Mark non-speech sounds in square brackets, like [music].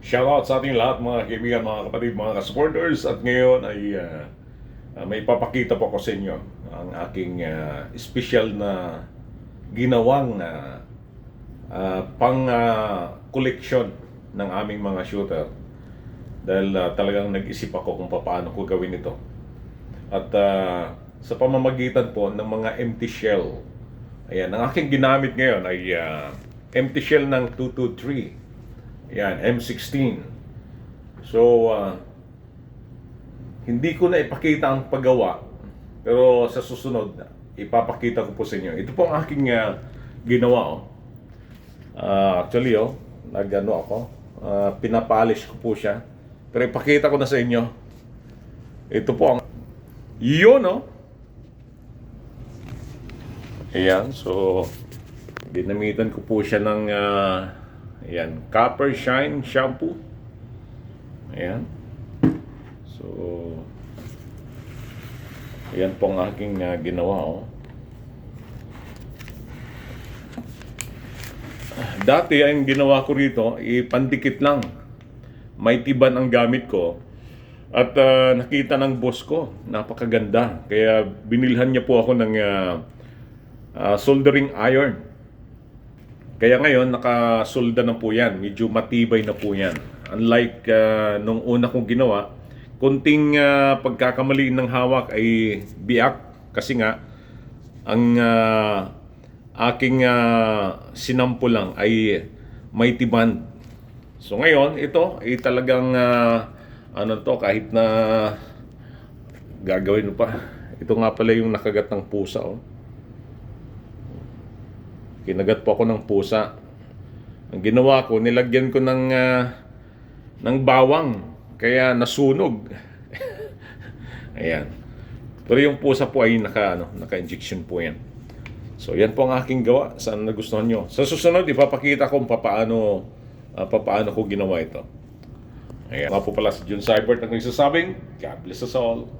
Shoutout sa ating lahat mga kaibigan, mga kapatid, mga supporters at ngayon ay ah, may papakita po ko sa inyo ang aking ah, special na ginawang na ah, pang ah, collection ng aming mga shooter. Dahil ah, talagang nag-isip ako kung paano ko gawin ito. At ah, sa pamamagitan po ng mga empty shell ayan, ang aking ginamit ngayon ay ah, empty shell ng 223 Yan, M16. So, ah, hindi ko na ipakita ang paggawa. Pero sa susunod, ipapakita ko po sa inyo. Ito po ang aking ah, ginawa. Oh. Ah, actually, oh, nag-ano ako. ah, pinapolish ko po siya. Pero ipakita ko na sa inyo. Ito po ang... Yun, oh. Ayan, so... Ginamitan ko po siya ng... ah, Ayan, Copper Shine Shampoo. Ayan. So, ayan po ang aking ah, ginawa. Oh. Dati, ang ginawa ko rito, ipandikit lang. May tiban ang gamit ko. At ah, nakita ng boss ko, napakaganda. Kaya binilhan niya po ako ng ah, ah, soldering iron. Kaya ngayon, nakasolda na po yan. Medyo matibay na po yan. Unlike ah, nung una kong ginawa, kunting ah, pagkakamali ng hawak ay biak. Kasi nga, ang ah, aking ah, sinampo lang ay may tiban. So ngayon, ito ay talagang ah, ano to, kahit na gagawin mo pa. Ito nga pala yung nakagat ng pusa. Oh. Kinagat po ako ng pusa. Ang ginawa ko, nilagyan ko ng ah, ng bawang. Kaya nasunog. [laughs] Ayan. Pero yung pusa po ay naka, ano, naka-injection po yan. So, yan po ang aking gawa. Sana nagustuhan nyo. Sa susunod, ipapakita ko papaano, ah, papaano ko ginawa ito. Ayan. Nga po pala si Jun Cybert ang nagsasabing, God bless us all.